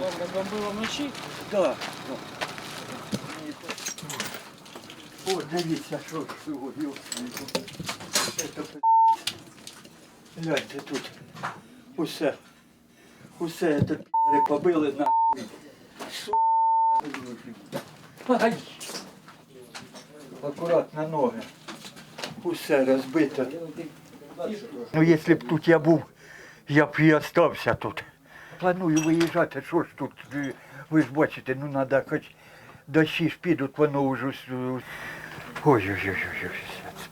Розбомбило вночі? Да. О, дивіться, що. Це. Гляньте тут. Усе. Усе це пи***ри побили на Ай! Акуратно ноги. Усе розбито. Ну, якщо б тут я був, я б і остався тут. Планую виїжджати, що ж тут, е, ви ж бачите, ну треба хоч дощі ж підуть, воно вже. е, Ой-ой-ой, свят.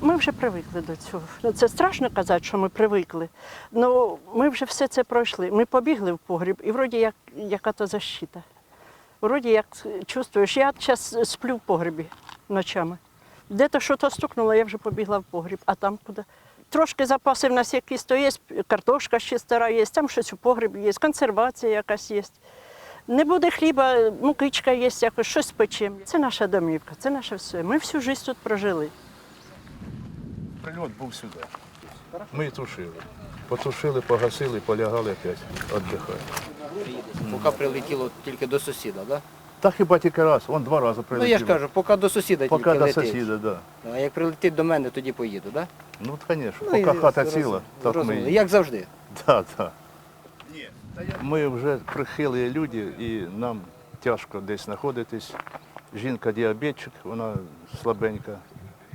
Ми вже привикли до цього. Ну, Це страшно казати, що ми привикли. Ну ми вже все це пройшли. Ми побігли в погріб, і вроді як яка то защита. Вроді як чувствуєш, я зараз сплю в погрібі ночами. Де то що то стукнуло, я вже побігла в погріб, а там куди. Трошки запаси в нас якісь, то є, картошка ще стара є, там щось у погребі є, консервація якась є. Не буде хліба, мукичка є, якось щось печемо. Це наша домівка, це наше все. Ми всю життя тут прожили. Прильот був сюди. Ми тушили. Потушили, погасили, полягали опять, віддихали. Поки прилетіло тільки до сусіда, да? Та хіба тільки раз, он два рази Ну я ж кажу, поки до сусіда Поки тільки до летить. сусіда. Да. А як прилетить до мене, тоді поїду, да? Ну, звісно, Ну, поки хата роз- ціла, так ми. Як завжди. Да, да. Ми вже прихилі люди і нам тяжко десь знаходитись. Жінка діабетчик, вона слабенька,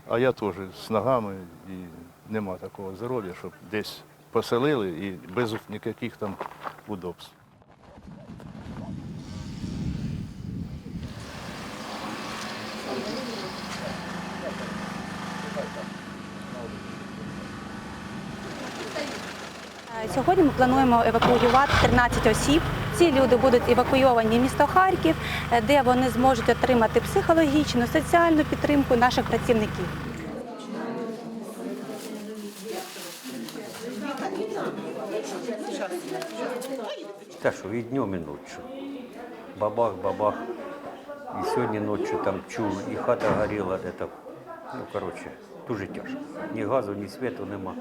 а я теж з ногами і нема такого здоров'я, щоб десь поселили і без ніяких там удобств. Сьогодні ми плануємо евакуювати 13 осіб. Ці люди будуть евакуйовані в місто Харків, е, де вони зможуть отримати психологічну, соціальну підтримку наших працівників. Та що, і днем, і. Бабах, бабах. І сьогодні ночі там чув, і хата горіла, это, ну, коротше, дуже тяжко. Ні газу, ні світу нема.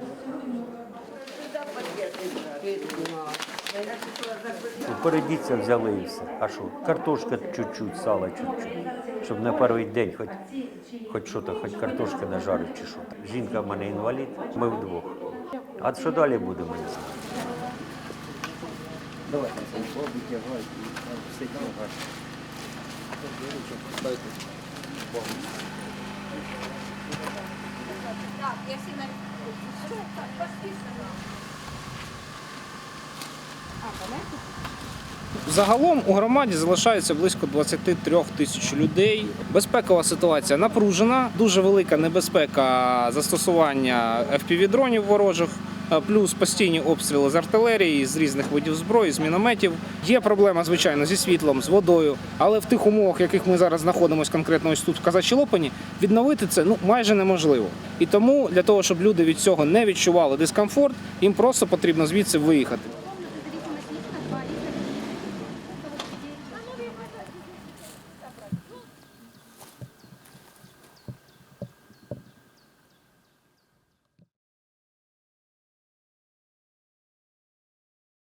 Ну, Передіться взяли і все. А що? Картошка чуть-чуть, сало чуть-чуть. Щоб на перший день хоч, хоч що то, хоч картошка нажарить чи що. Жінка в мене інвалід, ми вдвох. А що далі буде, ми не знаємо. Загалом у громаді залишається близько 23 тисяч людей. Безпекова ситуація напружена, дуже велика небезпека застосування FPV-дронів ворожих, е, плюс постійні обстріли з артилерії, з різних видів зброї, з мінометів. Є проблема, звичайно, зі світлом, з водою, але в тих умовах, в яких ми зараз знаходимося конкретно ось тут в Казачій Лопані, відновити це ну майже неможливо. І тому для того, щоб люди від цього не відчували дискомфорт, їм просто потрібно звідси виїхати.